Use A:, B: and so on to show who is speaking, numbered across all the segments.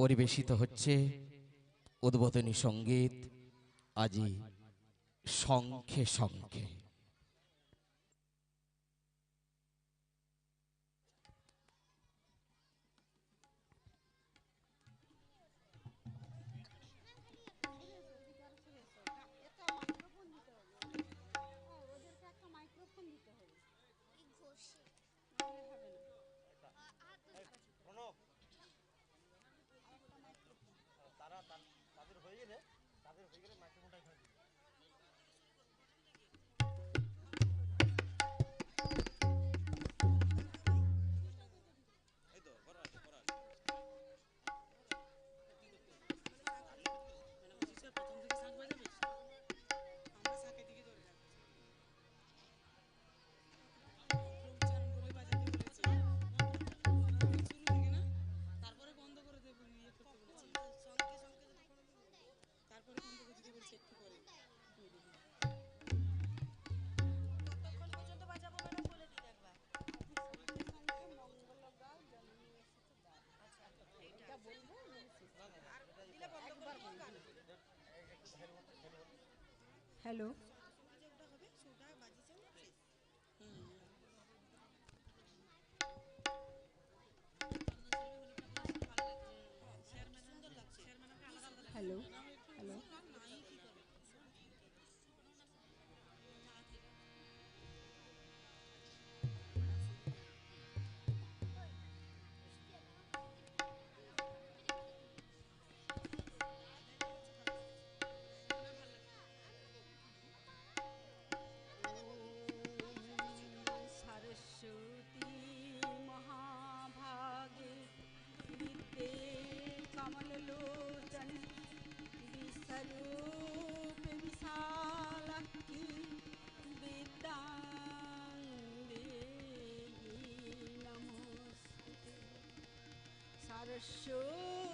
A: পরিবেশিত হচ্ছে। উদ্বোধনী সংগীত আজি
B: সংখে সংখে Hello. सरस्वती महाभागे विद्ये कमललोचन विस्वरूप विशालक्की विद्या नमोस्तुते सरस्वती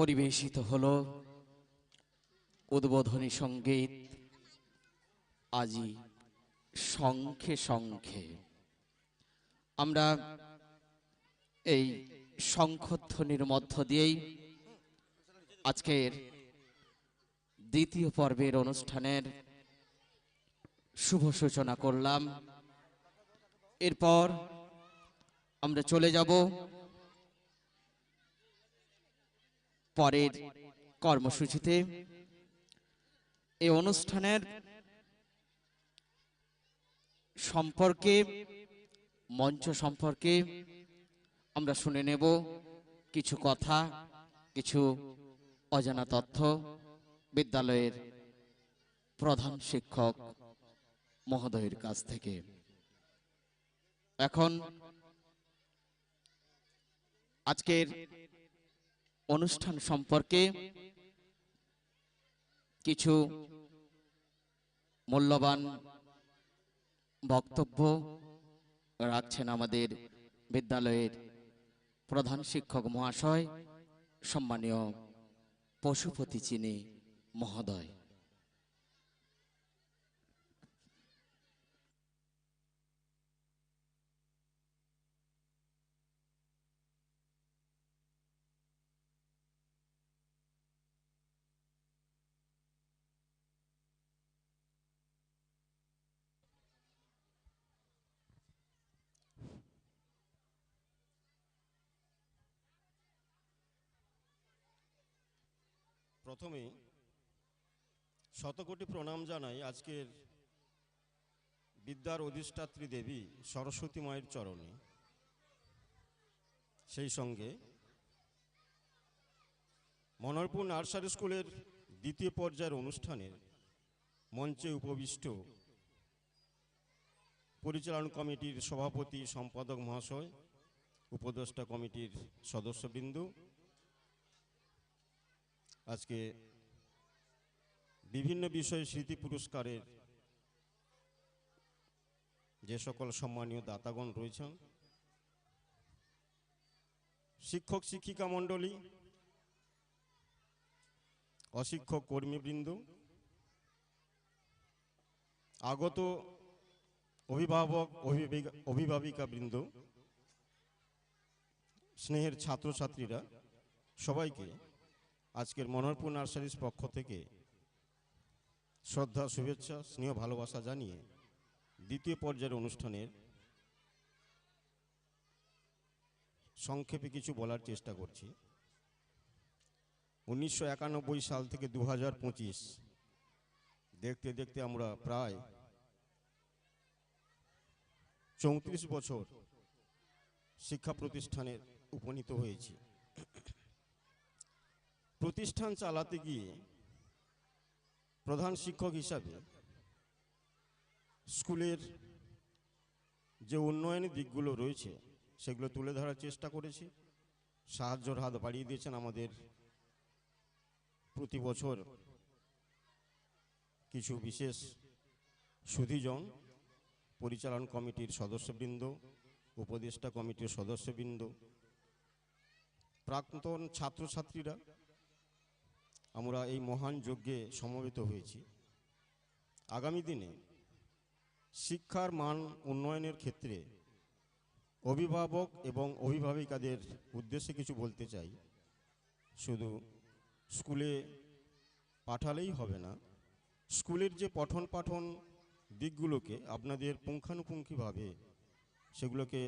A: পরিবেশিত হল উদ্বোধনী সংগীত আজি শঙ্খে শঙ্খে। আমরা এই শঙ্খধ্বনির মধ্য দিয়েই আজকের দ্বিতীয় পর্বের অনুষ্ঠানের শুভ সূচনা করলাম। এরপর আমরা চলে যাব পরের কর্মসূচিতে। এই অনুষ্ঠানের সম্পর্কে, মঞ্চ সম্পর্কে আমরা শুনে নেব কিছু কথা, কিছু অজানা তথ্য। বিদ্যালয়ের প্রধান শিক্ষক মহোদয়ের কাছ থেকে। এখন আজকের অনুষ্ঠান সম্পর্কে কিছু মূল্যবান বক্তব্য রাখছেন আমাদের বিদ্যালয়ের প্রধান শিক্ষক মহাশয়, সম্মানীয় পশুপতি চিনি মহোদয়।
C: প্রথমে শতকোটি প্রণাম জানাই আজকের বিদ্যার অধিষ্ঠাত্রী দেবী সরস্বতী মায়ের চরণে। সেই সঙ্গে মনোহরপুর নার্সারি স্কুলের দ্বিতীয় পর্যায়ের অনুষ্ঠানের মঞ্চে উপবিষ্ট পরিচালন কমিটির সভাপতি সম্পাদক মহাশয়, উপদেষ্টা কমিটির সদস্যবৃন্দু আজকে বিভিন্ন বিষয়ে স্মৃতি পুরস্কারের যে সকল সম্মানীয় দাতাগণ রয়েছেন, শিক্ষক শিক্ষিকা মণ্ডলী, অশিক্ষক কর্মীবৃন্দ, আগত অভিভাবক অভিভাবিকা বৃন্দ স্নেহের ছাত্রছাত্রীরা সবাইকে আজকের মনোহরপুর নার্সারির পক্ষ থেকে শ্রদ্ধা, শুভেচ্ছা, স্নেহ, ভালোবাসা জানিয়ে দ্বিতীয় পর্যায়ের অনুষ্ঠানের সংক্ষেপে কিছু বলার চেষ্টা করছি। উনিশশো একানব্বই সাল থেকে দু হাজার পঁচিশ দেখতে দেখতে আমরা প্রায় চৌত্রিশ বছর শিক্ষা প্রতিষ্ঠানের উপনীত হয়েছি। প্রতিষ্ঠান চালাতে গিয়ে প্রধান শিক্ষক হিসাবে স্কুলের যে উন্নয়নের দিকগুলো রয়েছে, সেগুলো তুলে ধরার চেষ্টা করেছি। সাহায্যর হাত বাড়িয়ে দিয়েছেন আমাদের প্রতি বছর কিছু বিশেষ সুধীজন পরিচালন কমিটির সদস্যবৃন্দ, উপদেষ্টা কমিটির সদস্যবৃন্দ, প্রাক্তন ছাত্রছাত্রীরা আমরা এই মহান যজ্ঞে সমবেত হয়েছি। আগামী দিনে শিক্ষার মান উন্নয়নের ক্ষেত্রে অভিভাবক এবং অভিভাবিকাদের উদ্দেশ্যে কিছু বলতে চাই। শুধু স্কুলে পাঠালেই হবে না, স্কুলের যে পঠন পাঠন দিকগুলোকে আপনাদের পুঙ্খানুপুঙ্খিভাবে সেগুলোকে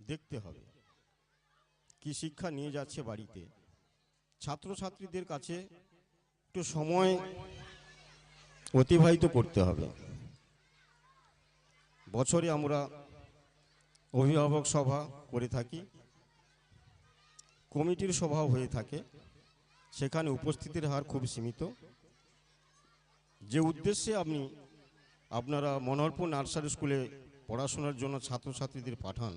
C: দেখতে হবে। কি শিক্ষা নিয়ে যাচ্ছে বাড়িতে ছাত্রছাত্রীদের কাছে একটু সময় অতিবাহিত করতে হবে। বছরে আমরা অভিভাবক সভা করে থাকি, কমিটির সভাও হয়ে থাকে, সেখানে উপস্থিতির হার খুব সীমিত। যে উদ্দেশ্যে আপনি, আপনারা মনোহরপুর নার্সারি স্কুলে পড়াশোনার জন্য ছাত্রছাত্রীদের পাঠান,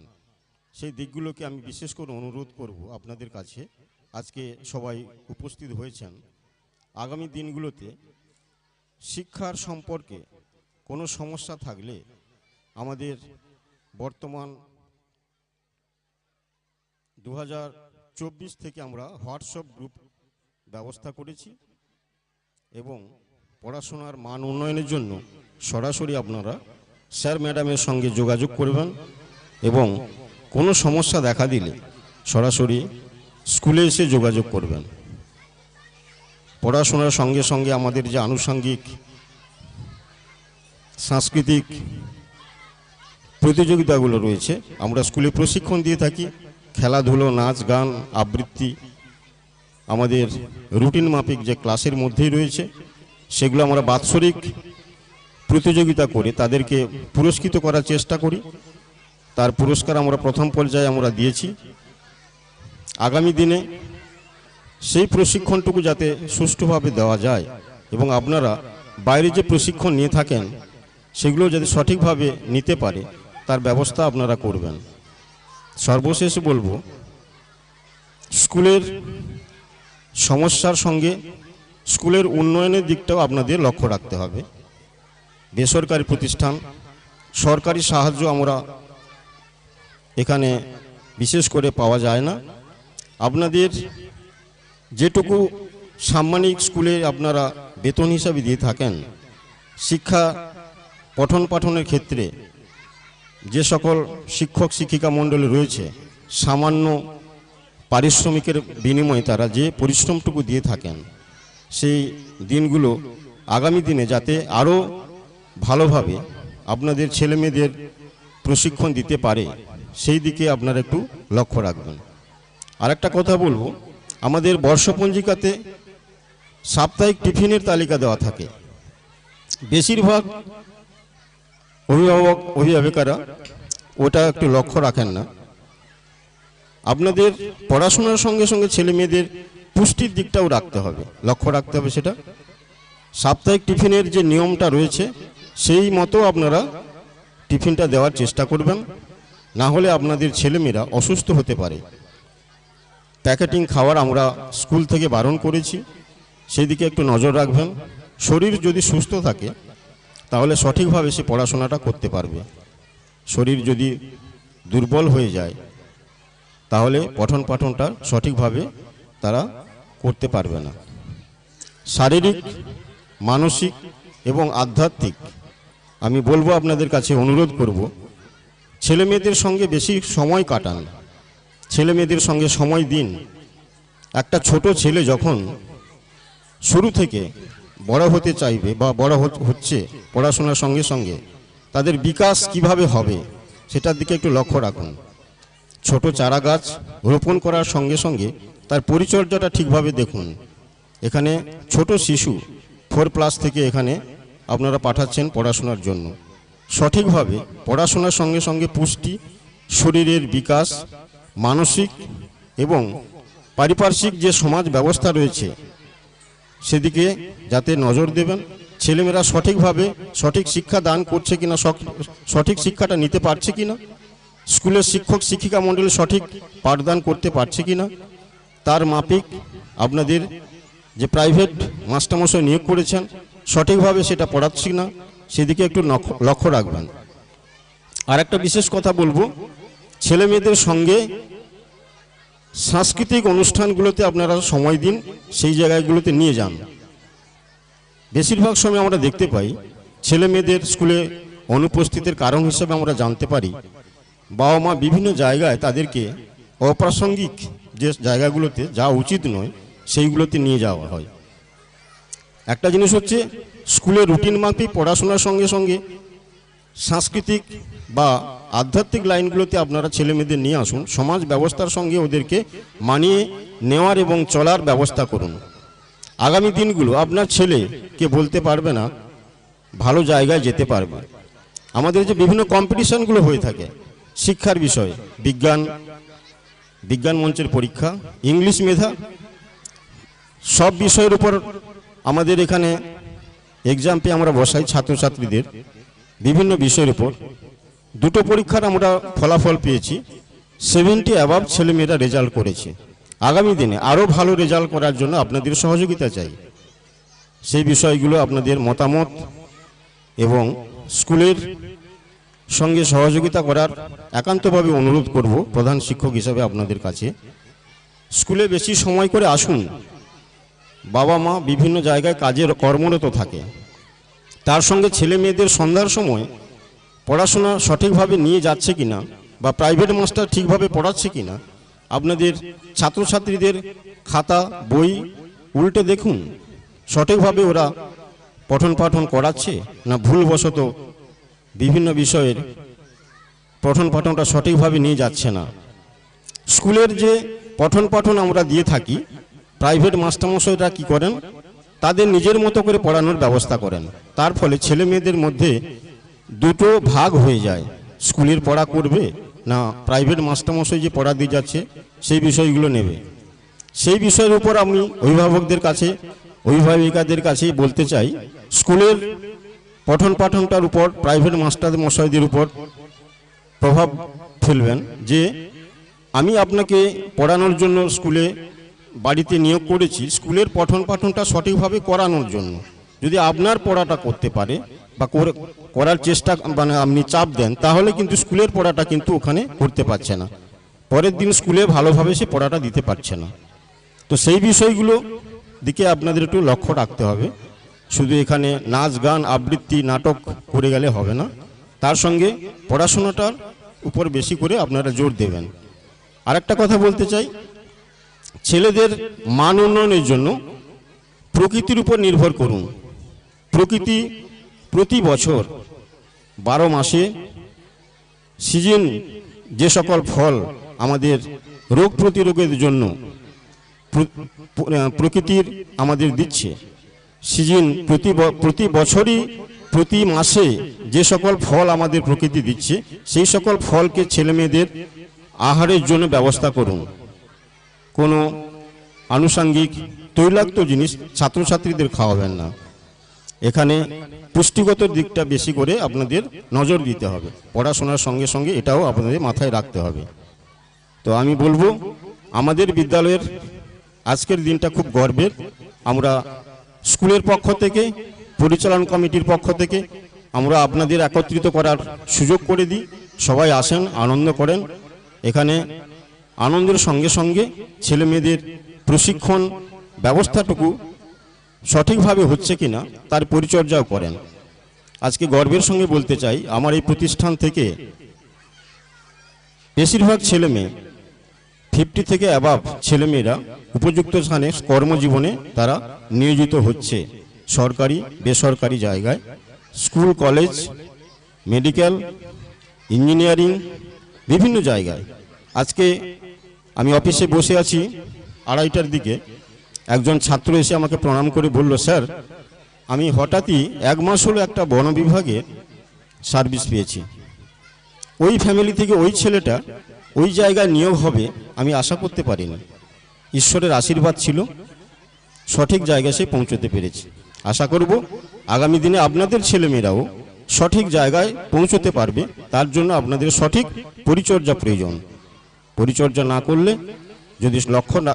C: সেই দিকগুলোকে আমি বিশেষ করে অনুরোধ করব আপনাদের কাছে। আজকে সবাই উপস্থিত হয়েছেন। আগামী দিনগুলোতে শিক্ষার সম্পর্কে কোনো সমস্যা থাকলে আমাদের বর্তমান দু থেকে আমরা হোয়াটসঅ্যাপ গ্রুপ ব্যবস্থা করেছি এবং পড়াশোনার মান উন্নয়নের জন্য সরাসরি আপনারা স্যার ম্যাডামের সঙ্গে যোগাযোগ করবেন এবং কোনো সমস্যা দেখা দিলে সরাসরি স্কুলে এসে যোগাযোগ করবেন। পড়াশোনার সঙ্গে সঙ্গে আমাদের যে আনুষঙ্গিক, সাংস্কৃতিক প্রতিযোগিতাগুলো রয়েছে, আমরা স্কুলে প্রশিক্ষণ দিয়ে থাকি। খেলাধুলো, নাচ, গান, আবৃত্তি, আমাদের রুটিন মাফিক যে ক্লাসের মধ্যেই রয়েছে, সেগুলো আমরা বাৎসরিক প্রতিযোগিতা করে তাদেরকে পুরস্কৃত করার চেষ্টা করি। তার পুরস্কার আমরা প্রথম পর্যায়ে আমরা দিয়েছি। আগামী দিনে সেই প্রশিক্ষণটুকু যাতে সুষ্ঠুভাবে দেওয়া যায় এবং আপনারা বাইরে যে প্রশিক্ষণ নিয়ে থাকেন সেগুলো যাতে সঠিকভাবে নিতে পারে, তার ব্যবস্থা আপনারা করবেন। সর্বশেষ বলব, স্কুলের সমস্যার সঙ্গে স্কুলের উন্নয়নের দিকটাও আপনাদের লক্ষ্য রাখতে হবে। বেসরকারি প্রতিষ্ঠান, সরকারি সাহায্য আমরা এখানে বিশেষ করে পাওয়া যায় না। আপনাদের যেটুকু সাম্মানিক স্কুলে আপনারা বেতন হিসাবে দিয়ে থাকেন, শিক্ষা পঠন পাঠনের ক্ষেত্রে যে সকল শিক্ষক শিক্ষিকা মণ্ডলী রয়েছে, সামান্য পারিশ্রমিকের বিনিময়ে তারা যে পরিশ্রমটুকু দিয়ে থাকেন, সেই দিনগুলো আগামী দিনে যাতে আরও ভালোভাবে আপনাদের ছেলে মেয়েদের প্রশিক্ষণ দিতে পারে, সেই দিকে আপনারা একটু লক্ষ্য রাখবেন। আরেকটা কথা বলব, আমাদের বর্ষপঞ্জিকাতে সাপ্তাহিক টিফিনের তালিকা দেওয়া থাকে। বেশিরভাগ অভিভাবক, অভিভাবিকারা ওটা একটু লক্ষ্য রাখেন না। আপনাদের পড়াশোনার সঙ্গে সঙ্গে ছেলে মেয়েদের পুষ্টির দিকটাও রাখতে হবে। লক্ষ্য রাখতে হবে সেটা। সাপ্তাহিক টিফিনের যে নিয়মটা রয়েছে, সেই মতো আপনারা টিফিনটা দেওয়ার চেষ্টা করবেন। না হলে আপনাদের ছেলেমেয়েরা অসুস্থ হতে পারে। প্যাকেটিং খাওয়ার আমরা স্কুল থেকে বারণ করেছি। সেই দিকে একটু নজর রাখবেন। শরীর যদি সুস্থ থাকে, তাহলে সঠিকভাবে সে পড়াশোনাটা করতে পারবে। শরীর যদি দুর্বল হয়ে যায়, তাহলে পঠন পাঠনটা সঠিকভাবে তারা করতে পারবে না। শারীরিক, মানসিক এবং আধ্যাত্মিক, আমি বলব আপনাদের কাছে অনুরোধ করব ছেলে মেয়েদের সঙ্গে বেশি সময় কাটান। ছেলে মেয়েদের সঙ্গে সময় দিন। একটা ছোট ছেলে যখন শুরু থেকে বড় হতে চাইবে বা বড় হচ্ছে পড়াশোনার সঙ্গে সঙ্গে, তাদের বিকাশ কীভাবে হবে সেটার দিকে একটু লক্ষ্য রাখুন। ছোট চারা গাছ রোপণ করার সঙ্গে সঙ্গে তার পরিচর্যাটা ঠিকভাবে দেখুন। এখানে ছোট শিশু ফোর প্লাস থেকে এখানে আপনারা পাঠাচ্ছেন পড়াশোনার জন্য। সঠিকভাবে পড়াশোনার সঙ্গে সঙ্গে পুষ্টি, শরীরের বিকাশ মানসিক এবং পারিপার্শ্বিক যে সমাজ ব্যবস্থা রয়েছে, সেদিকে যাতে নজর দেবেন। ছেলেমেয়েরা সঠিকভাবে সঠিক শিক্ষা দান করছে কিনা সঠিক শিক্ষাটা নিতে পারছে কিনা, স্কুলের শিক্ষক শিক্ষিকা মণ্ডলী সঠিক পাঠদান করতে পারছে কিনা, তার মাপিক আপনাদের যে প্রাইভেট মাস্টারমশাই নিয়োগ করেছেন, সঠিকভাবে সেটা পড়াচ্ছি না সেদিকে একটু লক্ষ্য রাখবেন। আর একটা বিশেষ কথা বলব ছেলে মেয়েদের সঙ্গে সাংস্কৃতিক অনুষ্ঠানগুলোতে আপনারা সময় দিন, সেই জায়গাগুলোতে নিয়ে যান। বেশিরভাগ সময় আমরা দেখতে পাই ছেলে মেয়েদের স্কুলে অনুপস্থিতির কারণ হিসেবে আমরা জানতে পারি। বাবা মা বিভিন্ন জায়গায় তাদেরকে অপ্রাসঙ্গিক যে জায়গাগুলোতে যা উচিত নয়, সেইগুলোতে নিয়ে যাওয়া হয়। একটা জিনিস হচ্ছে স্কুলের রুটিন মাফিক পড়াশোনার সঙ্গে সঙ্গে সাংস্কৃতিক বা আধ্যাত্মিক লাইনগুলোতে আপনারা ছেলে মেয়েদের নিয়ে আসুন। সমাজ ব্যবস্থার সঙ্গে ওদেরকে মানিয়ে নেওয়ার এবং চলার ব্যবস্থা করুন। আগামী দিনগুলো আপনার ছেলেকে বলতে পারবে না, ভালো জায়গায় যেতে পারবে। আমাদের যে বিভিন্ন কম্পিটিশনগুলো হয়ে থাকে, শিক্ষার বিষয়, বিজ্ঞান বিজ্ঞান মঞ্চের পরীক্ষা, ইংলিশ মেধা, সব বিষয়ের উপর আমাদের এখানে এক্সাম্পে আমরা বসাই ছাত্রছাত্রীদের। বিভিন্ন বিষয়ের উপর। দুটো পরীক্ষার আমরা ফলাফল পেয়েছি। সেভেন্টি অ্যাবাভ ছেলেমেয়েরা রেজাল্ট করেছে। আগামী দিনে আরও ভালো রেজাল্ট করার জন্য আপনাদের সহযোগিতা চাই। সেই বিষয়গুলো আপনাদের মতামত এবং স্কুলের সঙ্গে সহযোগিতা করার একান্তভাবে অনুরোধ করব প্রধান শিক্ষক হিসাবে আপনাদের কাছে। স্কুলে বেশি সময় করে আসুন। বাবা মা বিভিন্ন জায়গায় কাজের কর্মরত থাকে। তার সঙ্গে ছেলে মেয়েদের সন্ধ্যার সময় পড়াশোনা সঠিকভাবে নিয়ে যাচ্ছে কিনা বা প্রাইভেট মাস্টার ঠিকভাবে পড়াচ্ছে কিনা, আপনাদের ছাত্রছাত্রীদের খাতা, বই উল্টে দেখুন, সঠিকভাবে ওরা পঠন পাঠন করাচ্ছে না ভুলবশত বিভিন্ন বিষয়ের পঠন পাঠনটা সঠিকভাবে নিয়ে যাচ্ছে না? স্কুলের যে পঠন পাঠন আমরা দিয়ে থাকি প্রাইভেট মাস্টারমশাইরা কি করেন? তাদের নিজের মতো করে পড়ানোর ব্যবস্থা করেন। তার ফলে ছেলে মেয়েদের মধ্যে দুটো ভাগ হয়ে যায়। স্কুলের পড়া করবে না প্রাইভেট মাস্টারমশাই যে পড়া দিয়ে যাচ্ছে, সেই বিষয়গুলো নেবে। সেই বিষয়ের উপর আমি অভিভাবকদের কাছে, অভিভাবিকাদের কাছে বলতে চাই, স্কুলের পঠন পাঠনটার উপর, প্রাইভেট মাস্টার মশাইদের উপর প্রভাব ফেলবেন যে আমি আপনাকে পড়ানোর জন্য স্কুলে বাড়িতে নিয়োগ করেছি, স্কুলের পঠন পাঠনটা সঠিকভাবে করানোর জন্য। যদি আপনার পড়াটা করতে পারে বা করে- করার চেষ্টা মানে আপনি চাপ দেন, তাহলে কিন্তু স্কুলের পড়াটা কিন্তু ওখানে করতে পারছে না। পরের দিন স্কুলে ভালোভাবে সে পড়াটা দিতে পারছে না। তো সেই বিষয়গুলো দিকে আপনাদের একটু লক্ষ্য রাখতে হবে। শুধু এখানে নাচ, গান, আবৃত্তি, নাটক করে গেলে হবে না। তার সঙ্গে পড়াশোনাটার উপর বেশি করে আপনারা জোর দেবেন। আরেকটা কথা বলতে চাই ছেলেদের মান উন্নয়নের জন্য প্রকৃতির উপর নির্ভর করুন। প্রকৃতি প্রতি বছর বারো মাসে সিজন যে সকল ফল আমাদের রোগ প্রতিরোধের জন্য প্রকৃতির আমাদের দিচ্ছে, সিজন প্রতি প্রতি বছরই প্রতি মাসে যে সকল ফল আমাদের প্রকৃতি দিচ্ছে, সেই সকল ফলকে ছেলে মেয়েদের আহারের জন্য ব্যবস্থা করুন। কোনো আনুষাঙ্গিক তৈলাক্ত জিনিস ছাত্রছাত্রীদের খাওয়াবেন না। এখানে পুষ্টিগত দিকটা বেশি করে আপনাদের নজর দিতে হবে। পড়াশোনার সঙ্গে সঙ্গে এটাও আপনাদের মাথায় রাখতে হবে। তো আমি বলব, আমাদের বিদ্যালয়ের আজকের দিনটা খুব গর্বের। আমরা স্কুলের পক্ষ থেকে, পরিচালন কমিটির পক্ষ থেকে আমরা আপনাদের একত্রিত করার সুযোগ করে দিই। সবাই আসেন, আনন্দ করেন। এখানে আনন্দের সঙ্গে সঙ্গে ছেলে মেয়েদের প্রশিক্ষণ ব্যবস্থাটুকু সঠিকভাবে হচ্ছে কিনা তার পরিচর্যাও করেন। আজকে গর্বের সঙ্গে বলতে চাই, আমার এই প্রতিষ্ঠান থেকে বেশিরভাগ ছেলে মেয়ে ফিফটি থেকে অ্যাবাভ ছেলেমেয়েরা উপযুক্ত স্থানে কর্মজীবনে তারা নিয়োজিত হচ্ছে। সরকারি, বেসরকারি জায়গায়, স্কুল, কলেজ, মেডিকেল, ইঞ্জিনিয়ারিং, বিভিন্ন জায়গায়। আজকে আমি অফিসে বসে আছি, আড়াইটার দিকে। একজন ছাত্র এসে আমাকে প্রণাম করে বলল, স্যার, আমি হঠাৎই এক মাস হলো একটা বন বিভাগে সার্ভিস পেয়েছি। ওই ফ্যামিলি থেকে ওই ছেলেটা ওই জায়গায় নিয়োগ হবে, আমি আশা করতে পারিনি। ঈশ্বরের আশীর্বাদ ছিল, সঠিক জায়গায় সে পৌঁছতে পেরেছি। আশা করব আগামী দিনে আপনাদের ছেলেমেয়েরাও সঠিক জায়গায় পৌঁছতে পারবে, তার জন্য আপনাদের সঠিক পরিচর্যা প্রয়োজন। পরিচর্যা না করলে যদি লক্ষ্য না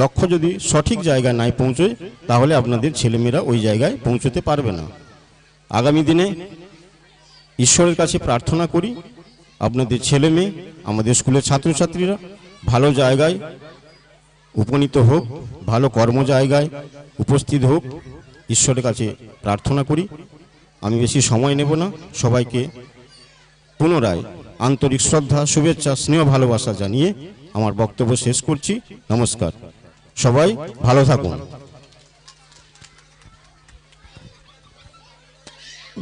C: লক্ষ্য যদি সঠিক জায়গায় নাই পৌঁছয়, তাহলে আপনাদের ছেলেমেয়েরা ওই জায়গায় পৌঁছতে পারবে না। আগামী দিনে ঈশ্বরের কাছে প্রার্থনা করি, আপনাদের ছেলে মেয়ে আমাদের স্কুলের ছাত্রছাত্রীরা ভালো জায়গায় উপনীত হোক, ভালো কর্ম জায়গায় উপস্থিত হোক, ঈশ্বরের কাছে প্রার্থনা করি। আমি বেশি সময় নেব না, সবাইকে পুনরায় আন্তরিক শ্রদ্ধা, শুভেচ্ছা, স্নেহ, ভালোবাসা জানিয়ে আমার বক্তব্য শেষ করছি। নমস্কার। সবাই ভালো থাকুন।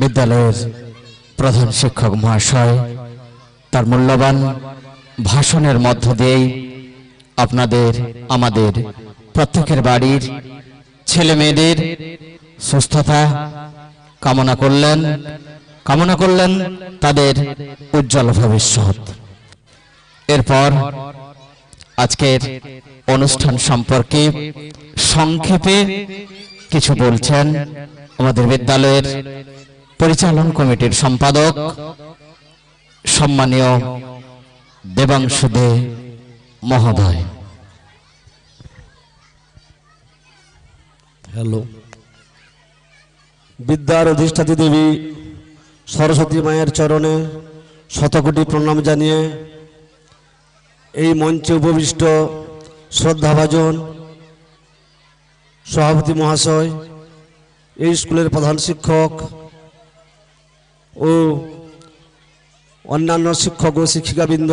A: বিদ্যালয়ের প্রধান শিক্ষক মহাশয়, তার মূল্যবান ভাষণের মধ্য দিয়েই আপনাদের, আমাদের প্রত্যেকের বাড়ির ছেলে মেয়েদের সুস্থতা কামনা করলেন। কামনা করলেন তাদের উজ্জ্বল ভবিষ্যৎ। এরপর আজকের অনুষ্ঠান সম্পর্কে সংক্ষেপে কিছু বলছেন আমাদের বিদ্যালয়ের পরিচালন কমিটির সম্পাদক সম্মানীয় দেবাংশু দে মহোদয়।
D: হ্যালো। বিদ্যার অধিষ্ঠাত্রী দেবী সরস্বতী মায়ের চরণে শতকোটি প্রণাম জানিয়ে এই মঞ্চে উপবিষ্ট শ্রদ্ধাভাজন সভাপতি মহাশয়, এই স্কুলের প্রধান শিক্ষক ও অন্যান্য শিক্ষক ও শিক্ষিকাবৃন্দ,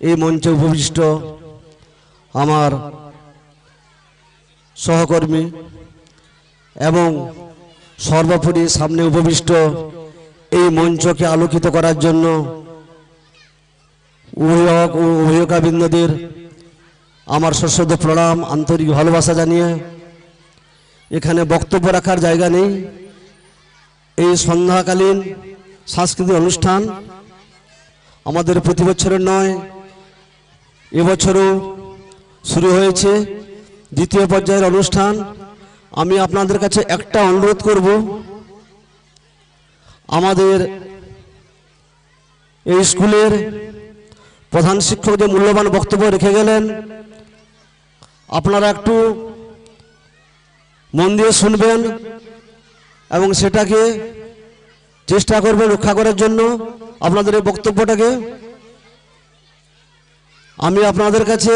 D: এই মঞ্চে উপবিষ্ট আমার সহকর্মী এবং সর্বোপরি সামনে উপবিষ্ট এই মঞ্চকে আলোকিত করার জন্য অভিভাবক ও অভিভাবকাবৃন্দদের আমার সশ্রদ্ধ প্রণাম, আন্তরিক ভালোবাসা জানিয়ে এখানে বক্তব্য রাখার জায়গা নেই। এই সন্ধ্যাকালীন সাংস্কৃতিক অনুষ্ঠান আমাদের প্রতি বছরের নয় এবছরও শুরু হয়েছে। দ্বিতীয় পর্যায়ের অনুষ্ঠান। আমি আপনাদের কাছে একটা অনুরোধ করব আমাদের এই স্কুলের প্রধান শিক্ষক যে মূল্যবান বক্তব্য রেখে গেলেন, আপনারা একটু মন দিয়ে শুনবেন এবং সেটাকে চেষ্টা করবেন রক্ষা করার জন্য আপনাদের এই বক্তব্যটাকে। আমি আপনাদের কাছে